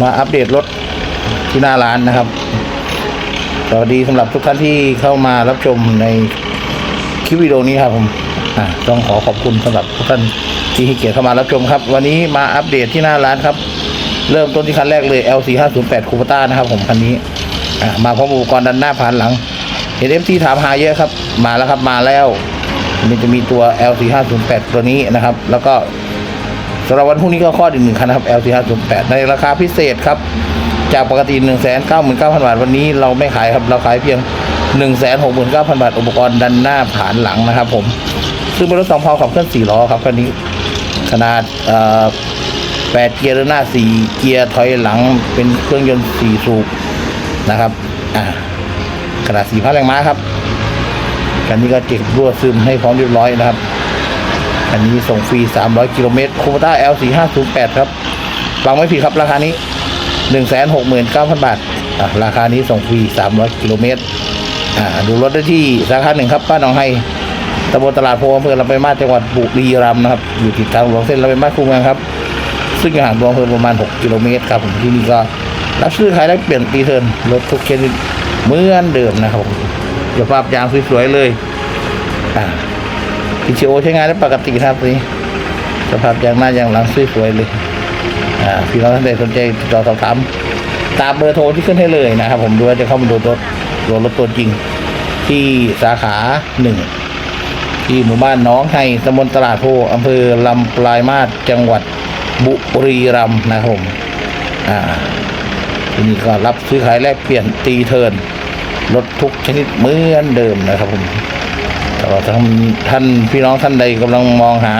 มาอัปเดตรถที่หน้าร้านนะครับสวัสดีสำหรับทุกท่านที่เข้ามารับชมในคลิปวิดีโอนี้ครับผมต้องขอขอบคุณสำหรับทุกท่านที่ให้เกียรติเข้ามารับชมครับ วันนี้มาอัปเดตที่หน้าร้านครับ เริ่มต้นที่คันแรกเลย LC 508 คูปต้านะครับผมคันนี้มาพร้อมอุปกรณ์ดันหน้าผ่านหลังเห็นเอฟที่ถามหาเยอะครับ มาแล้วครับมาแล้ว มันจะมีตัว LC 508 ตัวนี้นะครับ แล้วก็ สำหรับวันพรุ่งนี้ก็ข้ออีกหนึ่งคันนะครับ LC 508ในราคาพิเศษครับ จากปกติ 1 9 9 0 0 0 บาท วันนี้เราไม่ขายครับ เราขายเพียง 1 6 9 0 0 0 บาท อุปกรณ์ดันหน้าผานหลังนะครับผมซึ่งเป็นรถสองพาขับเคลื่อน4ล้อครับคันนี้ขนาดเอ่อ8เกียร์เดินหน้า4เกียร์ถอยหลังเป็นเครื่องยนต์4สูบนะครับอ่าขนาด4พันแรงม้าครับคันนี้ก็เก็บรั่วซึมให้พร้อมเรียบร้อยนะครับ อันนี้ส่งฟรี 300 กิโลเมตรคูปต้า L4508 ครับฟังไม่ผิดครับราคานี้ 169,000 บาทอะราคานี้ส่งฟรี 300 กิโลเมตรอ่าดูรถได้ที่สาขาหนึ่งครับบ้านหนองไฮตำบลตลาดโพอำเภอลำปางมาศจังหวัดบุรีรัมย์นะครับ อยู่ติดทางหลวงเส้นลำปางมาศคูเมืองครับ ซึ่งอยู่ห่างตัวอำเภอประมาณ 6 กิโลเมตรครับผมที่นี่ก็รับซื้อขายได้เปลี่ยนตีเทิร์นรถทุกชนิดเหมือนเดิมนะครับผมสภาพยางสวยๆเลยอ่า พีซีโอใช้งานได้ปกติครับตัวนี้สภาพยางหน้ายางหลังสวยๆเลยอ่าพี่น้องท่านใดสนใจติดต่อสอบถามตามเบอร์โทรที่ขึ้นให้เลยนะครับ ผมดูว่าจะเข้ามาดูรถดูรถตัวจริง ที่สาขาหนึ่งที่หมู่บ้านน้องไฮตำบลตลาดโพอำเภอลำปลายมาศจังหวัดบุรีรัมย์นะครับผมอ่าที่นี่ก็รับซื้อขายแลกเปลี่ยนตีเทินรถทุกชนิดเหมือนเดิมนะครับผม สำหรับท่านท่านพี่น้องท่านใดกำลังมองหา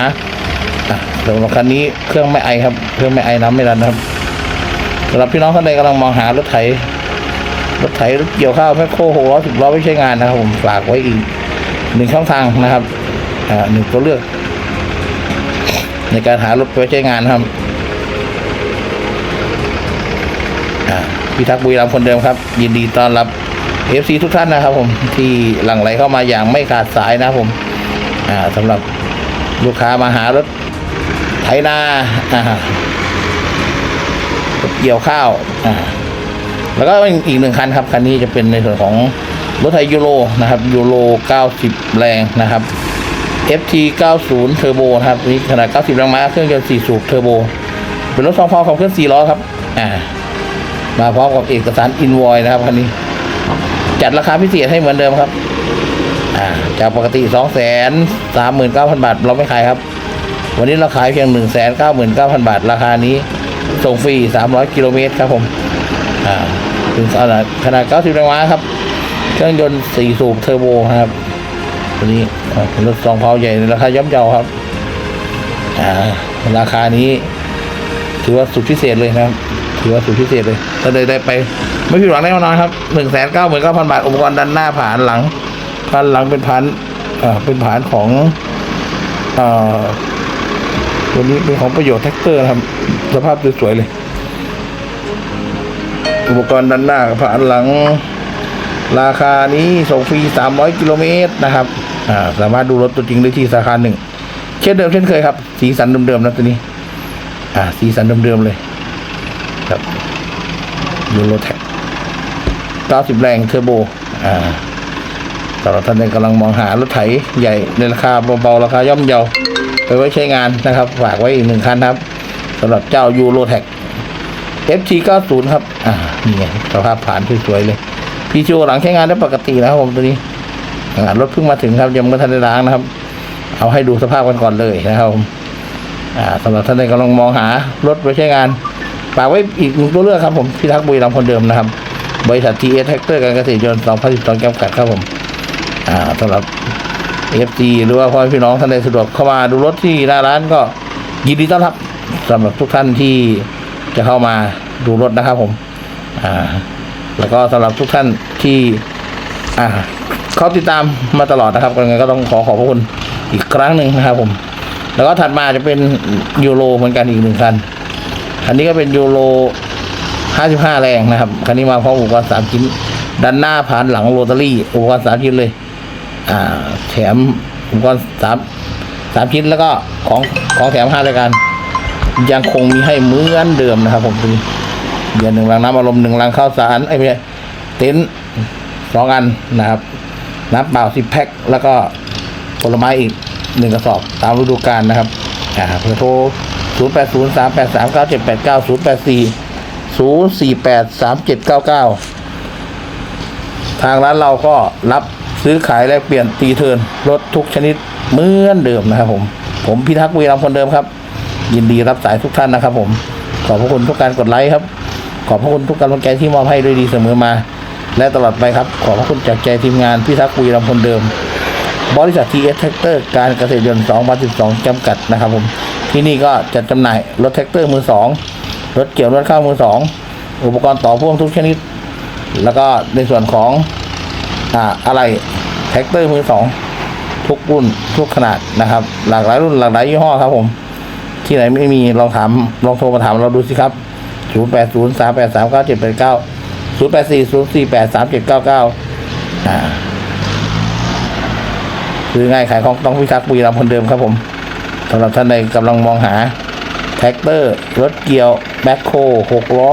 สำหรับคันนี้เครื่องไม่ไอครับ เครื่องไม่ไอน้ำไม่รันครับสำหรับพี่น้องท่านใดกำลังมองหารถไถรถไถรถเกี่ยวข้าวแมคโคหกล้อสิบล้อไม่ใช้งานนะครับ ผมฝากไว้อีกหนึ่งช่องทางนะครับอ่าหนึ่งตัวเลือก ในการหารถไว้ใช้งานครับพี่ทักบุรีรัมคนเดิมครับ ยินดีต้อนรับ เอฟซีทุกท่านนะครับ ผมที่หลั่งไหลเข้ามาอย่างไม่ขาดสายนะผมอ่าสำหรับลูกค้ามาหารถไถนาอ่าเกี่ยวข้าวอ่าแล้วก็อีกหนึ่งคันครับคันนี้จะเป็นในส่วนของรถไถยูโรนะครับยูโร 90 แรงนะครับ FT 90 เทอร์โบนะครับนี่ขนาด 90 แรงม้าเครื่องยนต์ 4 สูบเทอร์โบ เป็นรถสองพอขับเคลื่อน4ล้อครับ อ่า มาพร้อมกับเอกสารอินวอยนะครับคันนี้ จัดราคาพิเศษให้เหมือนเดิมครับ อ่า จากปกติสองแสนสามหมื่นเก้าพันบาท เราไม่ขายครับ วันนี้เราขายเพียงหนึ่งแสนเก้าหมื่นเก้าพันบาท ราคานี้ ส่งฟรีสามร้อยกิโลเมตรครับผม อ่าถึงขนาดขนาดเก้าสิบแรงม้าครับ เครื่องยนต์สี่สูบเทอร์โบครับตัวนี้เป็นรถสองเพาใหญ่ในราคาย่อมเยาครับ อ่า ราคานี้ ถือว่าสุดพิเศษเลยนะครับ ถือว่าสุดพิเศษเลยถ้าได้ได้ไป ไม่ผิดหวังแน่นอนครับหนึ่งแสนเก้าหมื่นเก้าพันบาทอุปกรณ์ด้านหน้าผ่านหลังผานหลังเป็นผานเอ่อเป็นผ่านของอ่อตัวนี้เป็นของประโยชน์แท็กเตอร์ครับ สภาพสวยๆเลย อุปกรณ์ด้านหน้าผ่านหลัง ราคานี้ส่งฟรีสามร้อยกิโลเมตรนะครับ อ่า สามารถดูรถตัวจริงได้ที่สาขาหนึ่งเช่นเดิมเช่นเคยครับ สีสันเดิมๆนะตัวนี้ อ่า สีสันเดิมๆเลย ครับยูโรแท็ก 90 แรงเทอร์โบอ่าสำหรับท่านที่กำลังมองหารถไถใหญ่ในราคาเบาๆราคาย่อมเยาไปไว้ใช้งานนะครับ ฝากไว้อีกหนึ่งคันครับสำหรับเจ้ายูโรแท็ก FT 90ครับ อ่า นี่ไงสภาพผ่านสวยๆเลยพีโหลังใช้งานได้ปกตินะครับผมตัวนี้รถเพิ่งมาถึงครับยังไม่ทันได้ล้างนะครับ เอาให้ดูสภาพกันก่อนเลยนะครับผมอ่าสำหรับท่านใดกำลังมองหารถไว้ใช้งานฝากไว้อีกหนึ่งตัวเลือกครับผมพี่ทักบุรีรัมย์คนเดิมนะครับ บริษัททีเอสแท็กเตอร์การเกษตรยนต์2012จำกัดครับผม อ่าสำหรับเอฟซีหรือว่าพ่อแม่พี่น้องท่านใดสะดวกเข้ามาดูรถที่หน้าร้านก็ยินดีต้อนรับสำหรับทุกท่านที่จะเข้ามาดูรถนะครับผม อ่า แล้วก็สำหรับทุกท่านที่ อ่าเขาติดตามมาตลอดนะครับยังไงก็ต้องขอขอบพระคุณอีกครั้งหนึ่งนะครับผม แล้วก็ถัดมาจะเป็นยูโรเหมือนกันอีกหนึ่งคันคันนี้ก็เป็นยูโร 55 แรงนะครับ คันนี้มาพร้อมอุปกรณ์สามชิ้นด้านหน้าผ่านหลังโรตารี่อุปกรณ์สามชิ้นเลย อ่า แถมอุปกรณ์สามสามชิ้นแล้วก็ของของแถมห้ารายการ ยังคงมีให้เหมือนเดิมนะครับ ผมคือเดือนหนึ่งลังน้ำอารมณ์หนึ่งลังข้าวสารไอ้เนี่ยเต็นสองอันนะครับน้ำเปล่าสิบแพ็คแล้วก็ผลไม้อีกหนึ่งกระสอบตามฤดูกาลนะครับอ่าเพื่อโทร 0 8 0 3 8 3 9 7 8 9 0 8 4 ศูนย์แปดสี่แปดสามเจ็ดเก้าเก้าทางร้านเราก็รับซื้อขายแลกเปลี่ยนตีเทิร์นรถทุกชนิดเหมือนเดิมนะครับผม ผมพิทักษ์วีรัมคนเดิมครับ ยินดีรับสายทุกท่านนะครับผม ขอบพระคุณทุกการกดไลค์ครับ ขอบพระคุณทุกกำลังใจที่มอบให้ด้วยดีเสมอมา และตลอดไปครับ ขอบพระคุณจากใจทีมงานพิทักษ์วีรัมคนเดิม บริษัททีเอสแท็กเตอร์การเกษตรยนต์ 2012 จำกัดนะครับผม ที่นี่ก็จัดจำหน่ายรถแท็กเตอร์มือสอง รถเกี่ยวรถข้าวมือสองอุปกรณ์ต่อพ่วงทุกชนิด แล้วก็ในส่วนของอ่าอะไรแท็กเตอร์มือสองทุกรุ่นทุกขนาดนะครับ หลากหลายรุ่นหลากหลายยี่ห้อครับผม ที่ไหนไม่มีลองถามลองโทรมาถามเราดูสิครับ 0 8 0 3 8 3 9 7 8 9 0 8 4 0 4 8 3 7 9 9อ่าคือง่ายขายของต้องพิทักษ์บุรีรัมย์คนเดิมครับผมสำหรับท่านใดกำลังมองหา แท็กเตอร์ รถเกี่ยวแบ็คโฮหกล้อ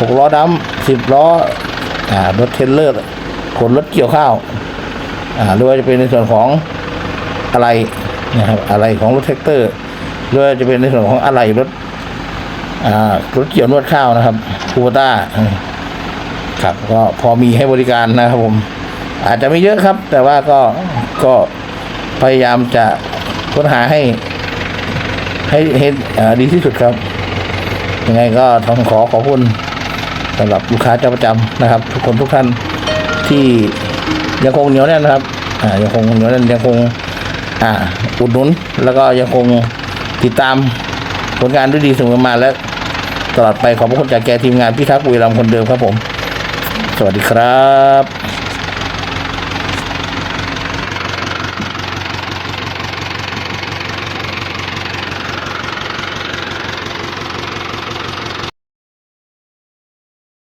หกล้อดำสิบล้ออ่ารถเทรลเลอร์ขนรถเกี่ยวข้าวอ่าหรือว่าจะเป็นในส่วนของอะไรนะครับอะไรของรถแท็กเตอร์หรือว่าจะเป็นในส่วนของอะไรรถอ่ารถเกี่ยวนวดข้าวนะครับคูบต้าครับก็พอมีให้บริการนะครับผม อาจจะไม่เยอะครับ แต่ว่าก็ก็พยายามจะค้นหาให้ ให้ให้อ่าดีที่สุดครับ ยังไงก็ต้องขอขอบคุณสำหรับลูกค้าเจ้าประจำนะครับ ทุกคนทุกท่านที่ยังคงเหนียวแน่นนะครับอ่ายังคงเหนียวแน่นยังคงอ่าอุดหนุน แล้วก็ยังคงติดตามผลงานด้วยดีเสมอมาและตลอดไปขอบพระคุณจากแกทีมงานพิทักษ์บุรีรัมคนเดิมครับผม สวัสดีครับ